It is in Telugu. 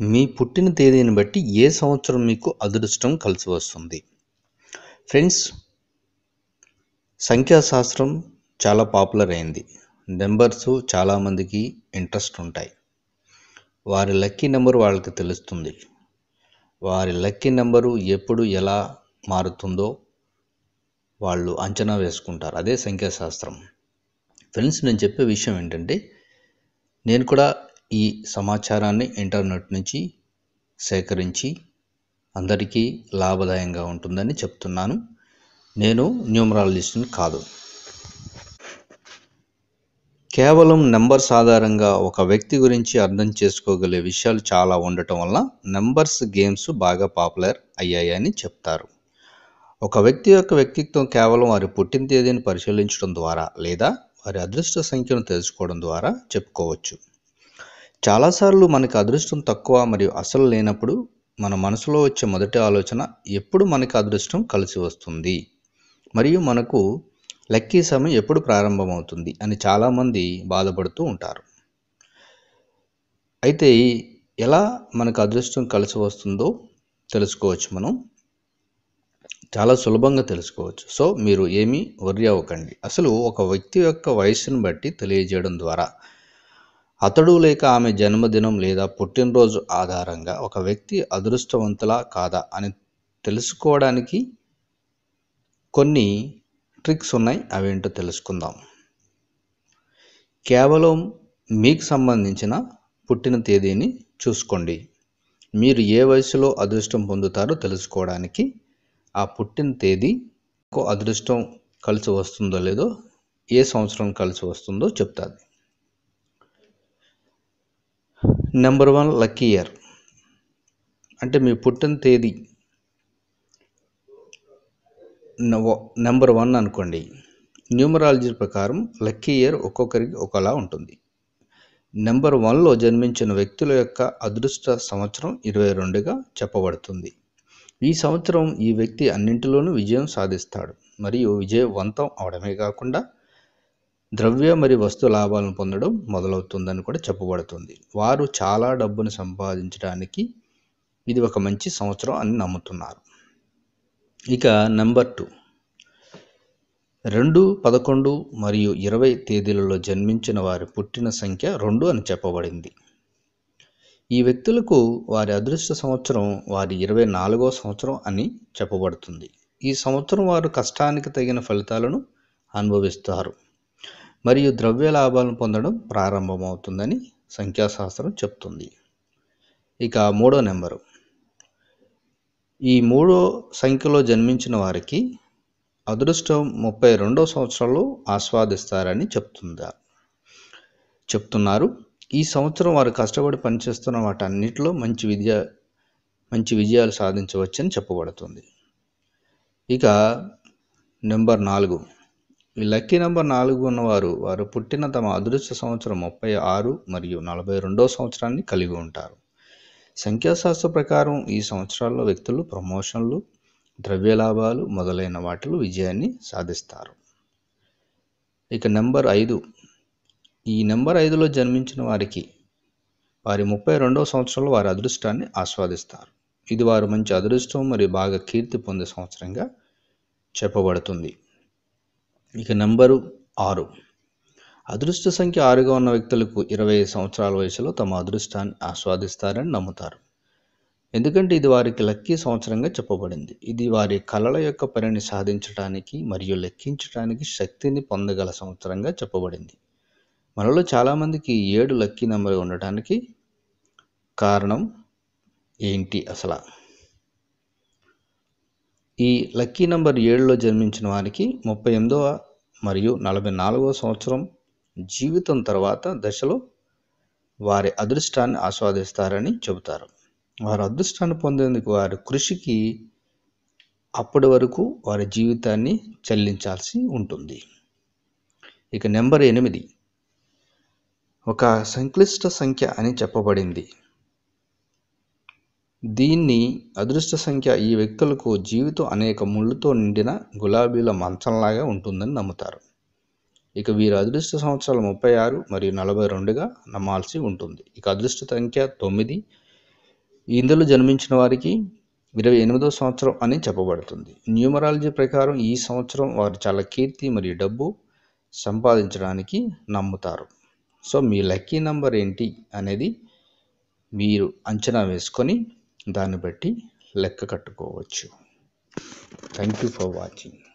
మీ పుట్టిన తేదీని బట్టి ఏ సంవత్సరం మీకు అదృష్టం కలిసి వస్తుంది? ఫ్రెండ్స్ సంఖ్యాశాస్త్రం చాలా పాపులర్ అయింది. నెంబర్స్ చాలామందికి ఇంట్రెస్ట్ ఉంటాయి. వారి లక్కీ నెంబర్ వాళ్ళకి తెలుస్తుంది. వారి లక్కీ నెంబరు ఎప్పుడు ఎలా మారుతుందో వాళ్ళు అంచనా వేసుకుంటారు. అదే సంఖ్యాశాస్త్రం. ఫ్రెండ్స్ నేను చెప్పే విషయం ఏంటంటే నేను కూడా ఈ సమాచారాన్ని ఇంటర్నెట్ నుంచి సేకరించి అందరికీ లాభదాయంగా ఉంటుందని చెప్తున్నాను. నేను న్యూమరాలజిస్ట్ని కాదు. కేవలం నెంబర్స్ ఆధారంగా ఒక వ్యక్తి గురించి అర్థం చేసుకోగలిగే విషయాలు చాలా ఉండటం వల్ల నెంబర్స్ గేమ్స్ బాగా పాపులర్ అయ్యాయని చెప్తారు. ఒక వ్యక్తి యొక్క వ్యక్తిత్వం కేవలం వారి పుట్టిన తేదీని పరిశీలించడం ద్వారా లేదా వారి అదృష్ట సంఖ్యను తెలుసుకోవడం ద్వారా చెప్పుకోవచ్చు. చాలాసార్లు మనకి అదృష్టం తక్కువ మరియు అసలు లేనప్పుడు మన మనసులో వచ్చే మొదటి ఆలోచన ఎప్పుడు మనకి అదృష్టం కలిసి వస్తుంది. మరియు మనకు లక్కీ సమయం ఎప్పుడు ప్రారంభమవుతుంది అని చాలామంది బాధపడుతూ ఉంటారు. అయితే ఎలా మనకు అదృష్టం కలిసి వస్తుందో తెలుసుకోవచ్చు మనం. చాలా సులభంగా తెలుసుకోవచ్చు. సో మీరు ఏమీ వర్రీ అవ్వకండి. అసలు ఒక వ్యక్తి యొక్క వయస్సును బట్టి తెలియజేయడం ద్వారా అతడు లేక ఆమె జన్మదినం లేదా పుట్టినరోజు ఆధారంగా ఒక వ్యక్తి అదృష్టవంతులా కాదా అని తెలుసుకోవడానికి కొన్ని ట్రిక్స్ ఉన్నాయి. అవేంటో తెలుసుకుందాం. కేవలం మీకు సంబంధించిన పుట్టిన తేదీని చూసుకోండి. మీరు ఏ వయసులో అదృష్టం పొందుతారో తెలుసుకోవడానికి ఆ పుట్టిన తేదీ అదృష్టం కలిసి వస్తుందో లేదో ఏ సంవత్సరం కలిసి వస్తుందో చెప్తాది. నెంబర్ వన్ లక్కీ ఇయర్ అంటే మీ పుట్టిన తేదీ. నెంబర్ వన్ అనుకోండి. న్యూమరాలజీ ప్రకారం లక్కీ ఇయర్ ఒక్కొక్కరికి ఒకలా ఉంటుంది. నెంబర్ వన్లో జన్మించిన వ్యక్తుల యొక్క అదృష్ట సంవత్సరం ఇరవై రెండుగా చెప్పబడుతుంది. ఈ సంవత్సరం ఈ వ్యక్తి అన్నింటిలోనూ విజయం సాధిస్తాడు. మరియు విజయవంతం అవడమే కాకుండా ద్రవ్య మరియు వస్తు లాభాలను పొందడం మొదలవుతుందని కూడా చెప్పబడుతుంది. వారు చాలా డబ్బును సంపాదించడానికి ఇది ఒక మంచి సంవత్సరం అని నమ్ముతున్నారు. ఇక నెంబర్ టూ. రెండు పదకొండు మరియు ఇరవై తేదీలలో జన్మించిన వారి పుట్టిన సంఖ్య రెండు అని చెప్పబడింది. ఈ వ్యక్తులకు వారి అదృష్ట సంవత్సరం వారి ఇరవై నాలుగో సంవత్సరం అని చెప్పబడుతుంది. ఈ సంవత్సరం వారు కష్టానికి తగిన ఫలితాలను అనుభవిస్తారు. మరియు ద్రవ్య లాభాలను పొందడం ప్రారంభమవుతుందని సంఖ్యాశాస్త్రం చెప్తుంది. ఇక మూడో నెంబరు. ఈ మూడో సంఖ్యలో జన్మించిన వారికి అదృష్టం ముప్పై రెండో సంవత్సరంలో ఆస్వాదిస్తారని చెప్తుందా చెప్తున్నారు. ఈ సంవత్సరం వారు కష్టపడి పనిచేస్తున్న వాటన్నిటిలో మంచి విద్య మంచి విజయాలు సాధించవచ్చని చెప్పబడుతుంది. ఇక నెంబర్ నాలుగు. లక్కీ నెంబర్ నాలుగు ఉన్నవారు వారు పుట్టిన తమ అదృష్ట సంవత్సరం ముప్పై ఆరు మరియు నలభై రెండో సంవత్సరాన్ని కలిగి ఉంటారు. సంఖ్యాశాస్త్ర ప్రకారం ఈ సంవత్సరాల్లో వ్యక్తులు ప్రమోషన్లు ద్రవ్య లాభాలు మొదలైన వాటిలో విజయాన్ని సాధిస్తారు. ఇక నెంబర్ ఐదు. ఈ నెంబర్ ఐదులో జన్మించిన వారికి వారి ముప్పై రెండవ సంవత్సరంలో వారి అదృష్టాన్ని ఆస్వాదిస్తారు. ఇది వారు మంచి అదృష్టం మరియు బాగా కీర్తి పొందే సంవత్సరంగా చెప్పబడుతుంది. ఇక నెంబరు ఆరు. అదృష్ట సంఖ్య ఆరుగా ఉన్న వ్యక్తులకు ఇరవై సంవత్సరాల వయసులో తమ అదృష్టాన్ని ఆస్వాదిస్తారని నమ్ముతారు. ఎందుకంటే ఇది వారికి లక్కీ సంవత్సరంగా చెప్పబడింది. ఇది వారి కళల యొక్క పనిని సాధించడానికి మరియు లెక్కించడానికి శక్తిని పొందగల సంవత్సరంగా చెప్పబడింది. మనలో చాలామందికి ఏడు లక్కీ నెంబర్ ఉండటానికి కారణం ఏంటి అసలు? ఈ లక్కీ నెంబర్ ఏడులో జన్మించిన వారికి ముప్పై ఎనిమిదవ మరియు నలభై నాలుగవ సంవత్సరం జీవితం తర్వాత దశలో వారి అదృష్టాన్ని ఆస్వాదిస్తారని చెబుతారు. వారి అదృష్టాన్ని పొందేందుకు వారి కృషికి అప్పటి వరకు వారి జీవితాన్ని చెల్లించాల్సి ఉంటుంది. ఇక నెంబర్ ఎనిమిది. ఒక సంక్లిష్ట సంఖ్య అని చెప్పబడింది. దీన్ని అదృష్ట సంఖ్య ఈ వ్యక్తులకు జీవితం అనేక ముళ్ళుతో నిండిన గులాబీల మంచంలాగా ఉంటుందని నమ్ముతారు. ఇక వీరి అదృష్ట సంవత్సరాలు ముప్పై ఆరు మరియు నలభై రెండుగా నమ్మాల్సి ఉంటుంది. ఇక అదృష్ట సంఖ్య తొమ్మిది. ఇందులో జన్మించిన వారికి ఇరవై ఎనిమిదో సంవత్సరం అని చెప్పబడుతుంది. న్యూమరాలజీ ప్రకారం ఈ సంవత్సరం వారు చాలా కీర్తి మరియు డబ్బు సంపాదించడానికి నమ్ముతారు. సో మీ లక్కీ నంబర్ ఏంటి అనేది మీరు అంచనా వేసుకొని దాన్ని బట్టి లెక్క కట్టుకోవచ్చు. Thank you for watching